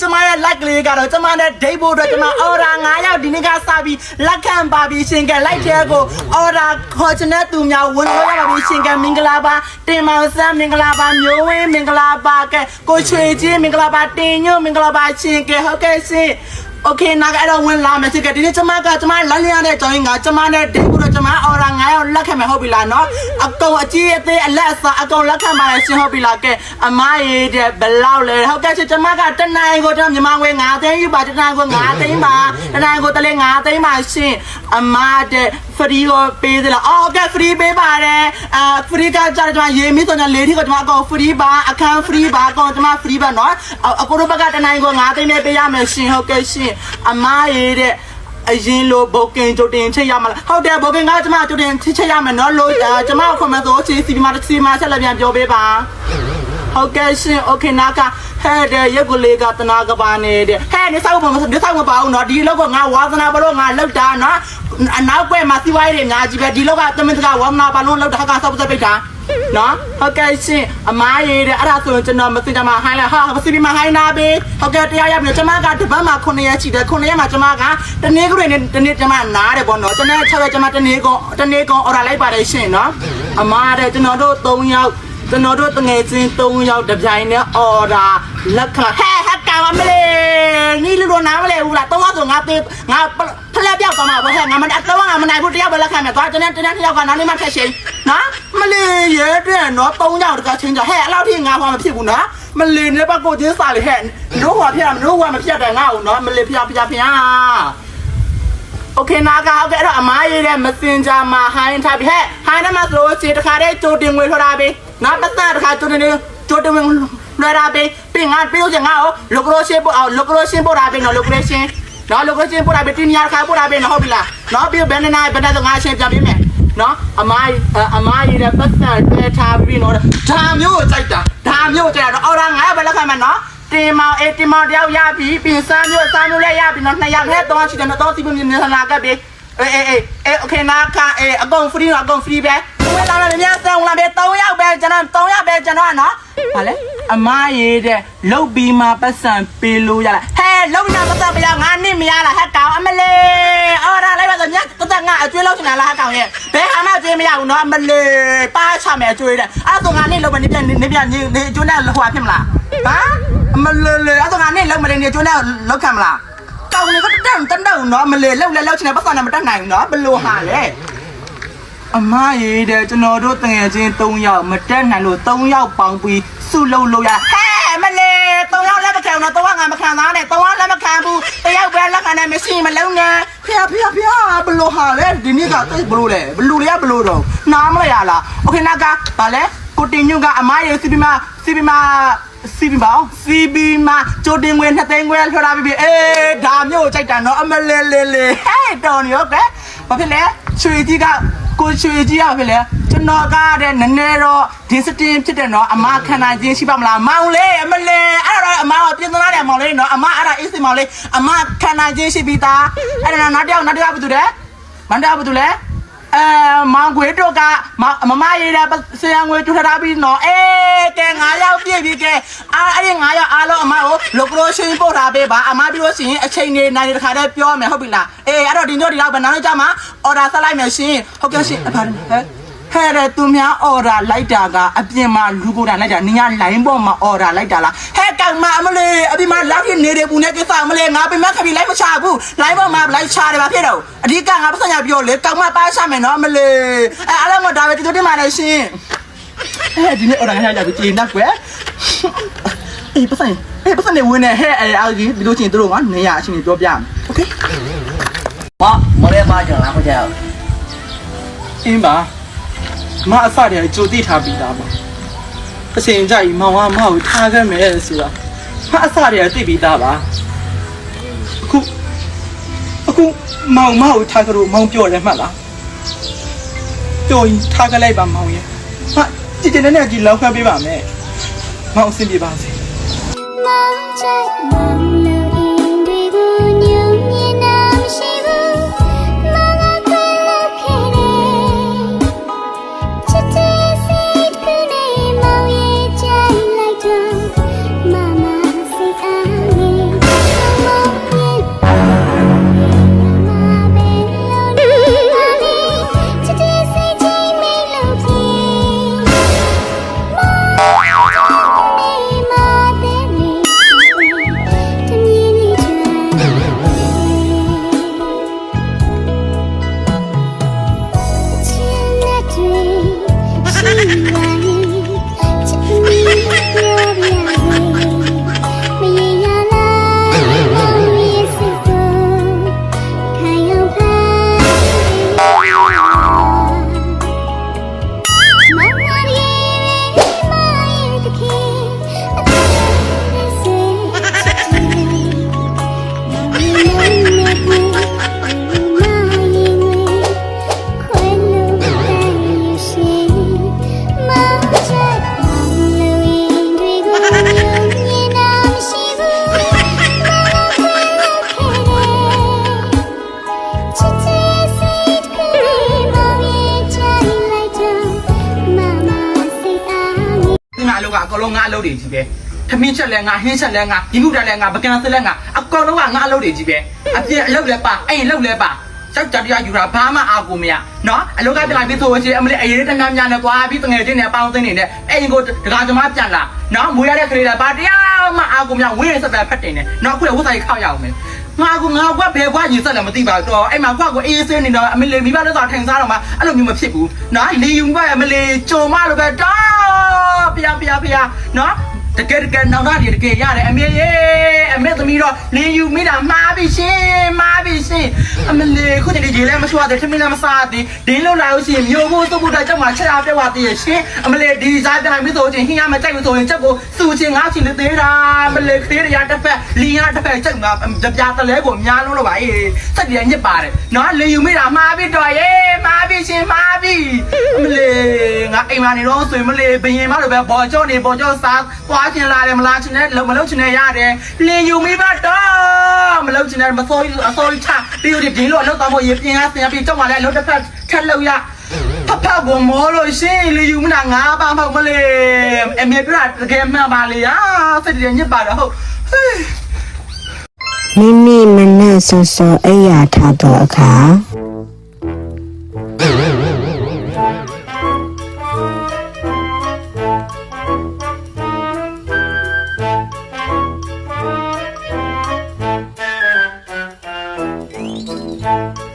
ကျမရဲ့ like လေးကတော့ကျမနဲ့ဒိတ်ဖို့အတွက်ကျမ order 9ရောက်ဒီနေ့ကစပြီးလက်ခံပါပြီရှင်က like တဲ့ကို order ခေါ်ချင်တဲ့သူများဝင်လို့ရပါပြီရှင်ကမင်္ဂလာပါတင်မောင်ဆန်းမင်္ဂလာပါမျိုးဝင်းမင်္ဂလာပါကဲကိုချွေချင်းမင်္ဂလာပါတင်ညွန့်မင်္ဂလာပါရှင်ကဟုတ်ကဲ့ရှင် โอเคနာကအဲ့တော့ဝင်လာမယ်ရှင်ကဒီနေ့ကျမကကျမလမ်းလျားတဲ့ကြောင်းကကျမနဲ့ဒိတ်ဖို့တော့ကျမ order 9ရောက်လက်ခံမယ်ဟုတ်ပြီလားနော်အကောင်အကြီးအသေးအလက်အစားအကောင်လက်ခံပါရဲ့ရှင်ဟုတ်ပြီလားကဲအမရေးတဲ့ဘလောက်လဲဟုတ်ကဲ့ရှင်ကျမကတနိုင်ကိုတော့မြန်မာငွေ9သိန်းယူပါတနိုင်ကို9သိန်းပါတနိုင်ကိုတလဲ9သိန်းပါရှင်အမတဲ့ free ကိုပေးသလားအော်ကဲ free ပေးပါတယ်အာ free ကကြာကြာရေးမိဆိုတော့လေထီကိုကျွန်မအကောင် free ပါအခန်း free ပါအကောင်ကျွန်မ free ပါနော်အကိုတို့ဘက်ကတနိုင်ကို9သိန်းနဲ့ပေးရမယ်ရှင်ဟုတ်ကဲ့ရှင်အမရေးတဲ့အရင်လိုဘုတ်ကင်ကြိုတင်ချက်ရမလားဟုတ်တယ်ဘုတ်ကင်ကကျွန်မကြိုတင်ချက်ရမယ်နော်လို့ကျွန်မအခွင့်မဲ့ဆိုချီစီမစီမဆက်လက်ပြန်ပြောပေးပါဟုတ်ကဲ့ရှင် okay နာက ဟဲ့တဲ့ရုပ်ကလေးကတနာကပါနေတဲ့ဟဲ့နေဆောက်ပါမနေဆောက်မပါဘူးနော်ဒီလောက်ကငါဝါသနာဘလို့ငါလောက်တာနော်အနောက်ကွယ်မှာစီဝိုင်းတွေအများကြီးပဲဒီလောက်ကတမင်တကဝါမနာဘာလုံးလောက်တာကဆောက်ပစပိတ်တာနော်ဟုတ်ကဲ့ရှင်အမားရေးတဲ့အဲ့ဒါဆိုရင်ကျွန်တော်မသိကြမှာဟိုင်းလာဟာမစီပြီးမဟိုင်းနာပဲဟုတ်ကဲ့တရားရပြီကျွန်မကတပတ်မှာ9ရက်ရှိတယ်9ရက်မှာကျွန်မကတနေ့ကလေးနဲ့တနေ့ကျွန်မနားတယ်ပေါ့နော်ကျွန်တော်6ရက်ကျွန်မတနေ့ကောတနေ့ကောအော်ဒါလိုက်ပါတယ်ရှင်နော်အမားတဲ့ကျွန်တော်တို့3ယောက် ကျွန်တော်တို့တငယ်ချင်း3ယောက်တပြိုင်နဲ့အော်ဒါလက်ခံဟဲ့ဟက်ကောင်မလေးနီလူလိုနားမလဲဘူးလား3ယောက်ဆိုငါသေးငါဖလက်ပြောက်သွားမှာပေါ့ဟဲ့ငါမတော့ငါမနိုင်ဘူးတယောက်ပဲလက်ခံမယ်သွားကျွန်တော်တနေ့တစ်ယောက်ကနောက်နေ့မှထက်ရှင်နော်မလေးရဲတဲ့နော်3ယောက်တကချင်းကြဟဲ့အဲ့လောက်ထိငါဟောမဖြစ်ဘူးနော်မလေးနေပါကိုချင်းစားလေဟဲ့တို့ဟောဖြစ်တာမတို့ဟောမဖြစ်တယ်ငါ့ဦးနော်မလေးဖျားဖျားဖျား โอเคနာကဟုတ်ကဲ့အဲ့တော့အမားရေးတဲ့ Messenger မှာ hi ထားပြီဟဲ့ hi နဲ့မှာဆိုလို့ရှိရင်တခါတည်းကြိုတင်ငွေထွက်တာပဲ ငါတက်တဲ့ခါကျွတ်နေနေကျွတ်တဝင်လွှဲတာပေးပြီးငါပြုတ်ချင်ငါ့ကိုလိုကရိုရှင်းပို့အောင်လိုကရိုရှင်းပို့တာပေးနော်လိုကရိုရှင်းနော်လိုကရိုရှင်းပို့တာပေးတင်းရခါပို့တာပေးနော်ဟုတ်ပြီလားနော်ပြီးဘယ်နေနိုင်ဘယ်နဲ့ဆိုငါရှင်းပြပေးမယ်နော်အမကြီးအမကြီးနဲ့ပတ်သက်တဲထားပြီးတော့ဒါမျိုးကိုကြိုက်တာဒါမျိုးကိုကြိုက်တာတော့အော်ဒါငါဘယ်လောက်ခံမနော်တင်မောင်အေးတင်မောင်တယောက်ရပြီပြင်စမ်းမျိုးစမ်းမျိုးလည်းရပြီနော်နှစ်ယောက်နဲ့တော့ရှိတယ်နော်တော့စီပုံမြင်နေတာကပ်ပြီအေးအေးအေး okay နာကအေးအကုန် free အကုန် free ပဲ ဝင်လာတယ်မြန်စမ်းဝင်လာပြီ3ယောက်ပဲကျွန်တော်3ယောက်ပဲကျွန်တော်နော်ဟာလေအမရေးတဲ့လုတ်ပြီးမှပတ်စံပေးလို့ရလားဟဲ့လုတ်ပြီးမှပတ်စံပေးရငါနစ်မရလားဟဲ့ကောင်အမလေးအော်ဒါလိုက်ပါဆိုညတက်တက်ငါအကျွေးလောက်ချင်တာလားဟဲ့ကောင်ရဲ့ဘယ်ဟာမှကျွေးမရဘူးနော်အမလေးပါချမယ်အကျွေးတဲ့အဲ့ဒါဆိုငါနစ်လုတ်မနေပြန်နေပြန်နေနေကျွေးနဲ့ဟိုဖြစ်မလားဟမ်အမလေလေအဲ့တော့ငါနဲ့လောက်မနေနေကျွန်းနဲ့လောက်ခံမလားတောင်းနေကတန်တန်တော့နော်မလေလောက်လဲလောက်ချင်တယ်ပတ်စံနဲ့မတတ်နိုင်ဘူးနော်ဘလို့ဟာလဲ အမရေးတဲ့ကျွန်တော်တို့တငယ်ချင်း3ယောက်မတက်နိုင်လို့3ယောက်ပေါင်းပြီးစုလုံးလို့ရဟဲ့မလေ3ယောက်လက်မခံတော့3ယောက်ငါမခံသားနဲ့3ယောက်လက်မခံဘူးတယောက်ပဲလက်ခံတယ်မရှိမလုံးနဲ့ဖေဖေဖေဘလို့ဟာလဲဒီနေ့ကတိတ်ဘလို့လဲဘလို့လဲဘလို့တော့နားမရလားโอเคနာကဗာလဲကိုတင်ညွန့်ကအမရေးစီပီမစီပီမ စီဘီမောင်စီဘီမာကြိုတင်ငွေ2သိန်းခွဲထွက်လာပြီပြီအေးဒါမျိုးကြိုက်တာနော်အမလေးလေးလေးဟဲ့တော်နေရောကဲဘာဖြစ်လဲချွေကြီးက ကိုချွေကြီးရဖြစ်လဲကျွန်တော်ကတဲ့နည်းနည်းတော့ဒီစတင်ဖြစ်တယ်နော်အမခံနိုင်ခြင်းရှိပါမလားမောင်လေးအမလေးအဲ့တော့အမကပြင်သနာတယ်မောင်လေးနော်အမအဲ့ဒါအေးစင်မောင်လေးအမခံနိုင်ခြင်းရှိပြီးသားအဲ့ဒါနောက်တစ်ယောက်နောက်တစ်ယောက်ဘာတူလဲမန်တာဘာတူလဲ အဲမောင်ခွေတို့ကမမရေးတဲ့ဆရာငွေတူထားပြီးနော်အေးကဲ9ယောက်ပြည့်ပြီကဲအားအဲ့ဒီ9ယောက်အားလုံးအမကိုလိုကရိုရှင်းပို့ထားပေးပါအမပြီးလို့ရှိရင်အချိန်နေနိုင်တဲ့ခါတည်းပြောမယ်ဟုတ်ပြီလားအေးအဲ့တော့ဒီညို့ဒီလောက်ပဲနောက်နေ့ကျမှအော်ဒါဆက်လိုက်မယ်ရှင်ဟုတ်ကဲ့ရှင်အဖာဟဲ့ ဟဲ့တဲ့သူများအော်ဒါလိုက်တာကအပြင်မှာလူကိုယ်တိုင်လိုက်တာနင်ကလိုင်းပေါ်မှာအော်ဒါလိုက်တာလားဟဲ့ကောင်မအမလေးအပြင်မှာလောက်ဖြစ်နေတယ်ဘူးနဲ့ကိစ္စအမလေးငါပြင်မခပြီးလိုက်မချဘူးလိုင်းပေါ်မှာလိုက်ချတယ်ဗာဖြစ်တော့အဓိကငါပတ်စံရပြောလေကောင်မပါချမယ်နော်အမလေးအဲအားလုံးကဒါပဲတူတူတင်ပါနဲ့ရှင် အဲဒီနေ့အော်ဒါဟဲ့ကြပြီကျေနပ်ကွယ်အေးပတ်စံအေးပတ်စံနေဝင်နေဟဲ့အဲအားကြီးဒီလိုချင်းတို့ကနေရအချင်းပြောပြမယ်โอเค မမရဲမကြောင်လားခကြောင် အင်းပါ မအစတည်းကြိုတိထားပြီးသားပါအချိန်ကြကြီးမောင်ကမောက်ထားခဲ့မယ်ဆိုတော့မအစတည်းသိပြီးသားပါအခုအခုမောင်မောက်ထားကြလို့မောင်ပြောတယ်မှတ်လားပြောရင်ထားကြလိုက်ပါမောင်ရဲ့ဟာကြည်ကြည်နဲ့နဲ့ကြီးလောက်ခတ်ပေးပါမယ်မောင်အဆင်ပြေပါစေမော လောကအကောင်လုံးငါအလုပ်တွေကြီးပဲထမင်းချက်လဲငါဟင်းချက်လဲငါဒီမှုတက်လဲငါပကံစလဲငါအကောင်လုံးကငါအလုပ်တွေကြီးပဲအပြင်အလုပ်လဲပါအိမ်အလုပ်လဲပါစောက်ကြတရားယူတာဘာမှအာကိုမရနော်အလုပ်ကပြန်လာပြီးဆိုရင်အမလေးအရေးတများများနဲ့ကွာပြီးတငယ်ချင်းနဲ့ပေါင်းသိနေနဲ့အိမ်ကိုဒကာကျမပြန်လာနော်မွေးရတဲ့ကလေးတွေဘာတရားမှအာကိုမရဝင်းရဆက်ပဲဖက်တင်နေနော်အခုလည်းဝတ်ဆိုင်ခောက်ရအောင်မယ်ငါကငါကွက်ဘယ်ကွက်ရင်ဆက်လည်းမသိပါတော့အဲ့မှာကွက်ကိုအေးစင်းနေတော့အမလေးမိဘလက်သာထိုင်စားတော့မှအဲ့လိုမျိုးမဖြစ်ဘူးနော်လေယူကွက်အမလေးကြုံမလို့ပဲတော့ ဖျားဖျားဖျားနော် တကယ်တကယ်နောက်သားတွေတကယ်ရတယ်အမေရေအမေသမီးတော့လင်းယူမိတာမှားပြီရှင်မှားပြီရှင်အမလေးခုတည်းရေလည်းမချွားတယ်ထမင်းလည်းမစားသေးဒင်းလို့လာလို့ရှိရင်မျိုးဖို့သုတ်ဖို့တက်ကြောက်မှာချက်အားပြတ်သွားသေးရဲ့ရှင်အမလေးဒီစားပြန်ပြီဆိုရင်ဟင်းရမကြိုက်ဘူးဆိုရင်ချက်ကိုစူချင်းငါးချင်သေးတာအမလေးခေးရတစ်ဖက်လင်းရတစ်ဖက်ချက်မှာကြပြားတလဲကိုများလုံးလို့ပါအေးစက်ပြန်ညစ်ပါတယ်နော်လင်းယူမိတာမှားပြီတော့ရေမှားပြီရှင်မှားပြီအမလေးငါအိမ်မှာနေတော့ဆိုရင်မလေးဘယင်မလို့ပဲပေါ်ကြောနေပေါ်ကြောစားသွားချင်လာတယ်မလားချင်တယ်မလုပ်ချင်တယ်ရတယ်လင်းယူမိပါတော့မလုပ်ချင်တယ်မစိုးအစိုးချပြီးတော့ဒီလိုအလုပ်တော်ဖို့ရေပြင်ရဆင်ပြီးကြောက်မှလည်းအလုပ်တစ်ဖက်ထက်လို့ရဖဖကမောလို့ရှင်းလေယူမနာငါပါမဟုတ်မလေးအမေပြတကယ်မှန်ပါလေအာစက်တည်းညစ်ပါတော့ဟုတ်မိမိမနဲ့ဆောဆောအိယာထားသောအခါ Bye.